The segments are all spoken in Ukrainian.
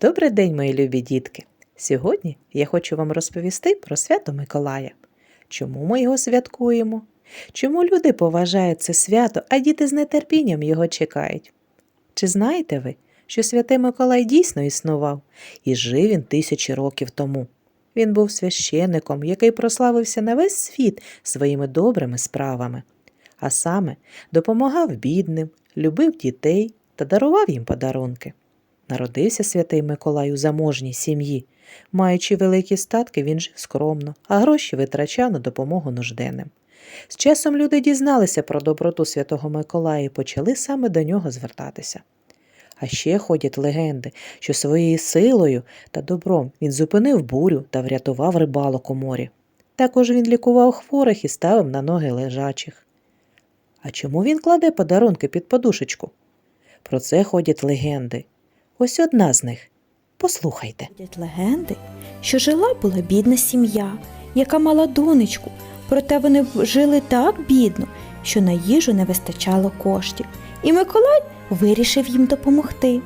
Добрий день, мої любі дітки! Сьогодні я хочу вам розповісти про свято Миколая. Чому ми його святкуємо? Чому люди поважають це свято, а діти з нетерпінням його чекають? Чи знаєте ви, що святий Миколай дійсно існував і жив він тисячі років тому? Він був священником, який прославився на весь світ своїми добрими справами, а саме допомагав бідним, любив дітей та дарував їм подарунки. Народився святий Миколай у заможній сім'ї. Маючи великі статки, він жив скромно, а гроші витрачав на допомогу нужденним. З часом люди дізналися про доброту святого Миколая і почали саме до нього звертатися. А ще ходять легенди, що своєю силою та добром він зупинив бурю та врятував рибалок у морі. Також він лікував хворих і ставив на ноги лежачих. А чому він кладе подарунки під подушечку? Про це ходять легенди. Ось одна з них. Послухайте. Ходять легенди, що жила була бідна сім'я, яка мала донечку, проте вони жили так бідно, що на їжу не вистачало коштів, і Миколай вирішив їм допомогти.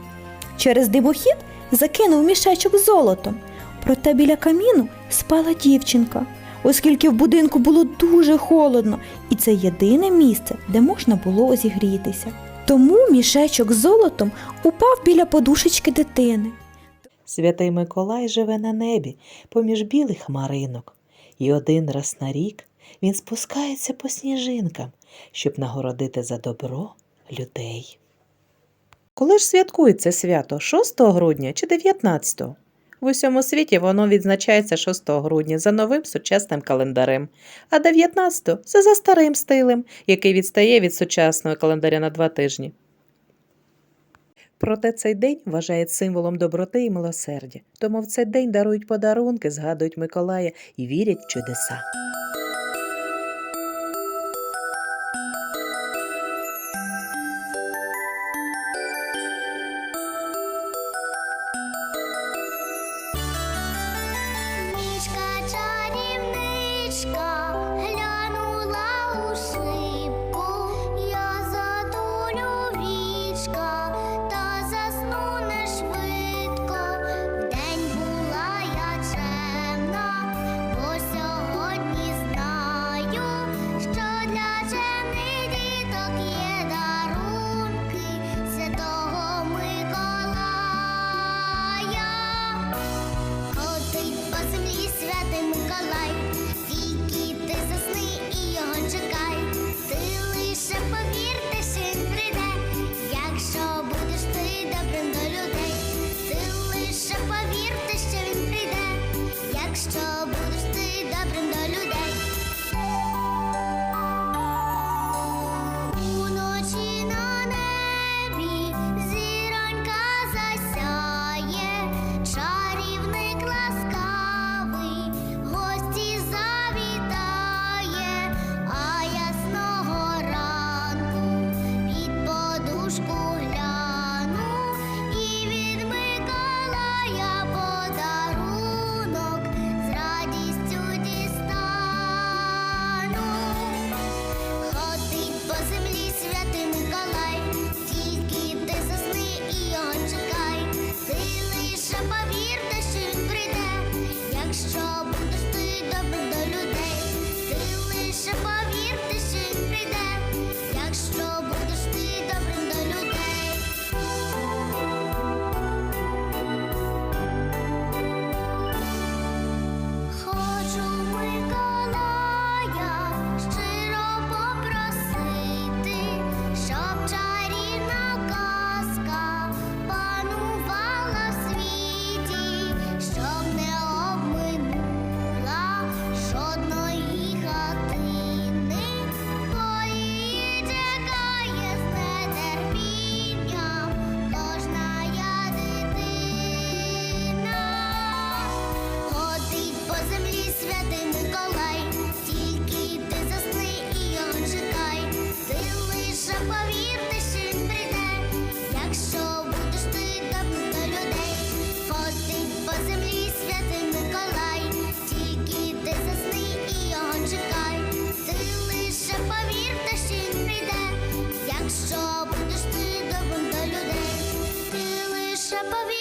Через дивохід закинув мішечок золотом, проте біля каміну спала дівчинка, оскільки в будинку було дуже холодно, і це єдине місце, де можна було зігрітися. Тому мішечок з золотом упав біля подушечки дитини. Святий Миколай живе на небі поміж білих хмаринок, і один раз на рік він спускається по сніжинкам, щоб нагородити за добро людей. Коли ж святкується свято 6 грудня чи 19? В усьому світі воно відзначається 6 грудня за новим сучасним календарем, а 19 це за старим стилем, який відстає від сучасного календаря на два тижні. Проте цей день вважають символом доброти і милосердя, тому в цей день дарують подарунки, згадують Миколая і вірять в чудеса. next time. cup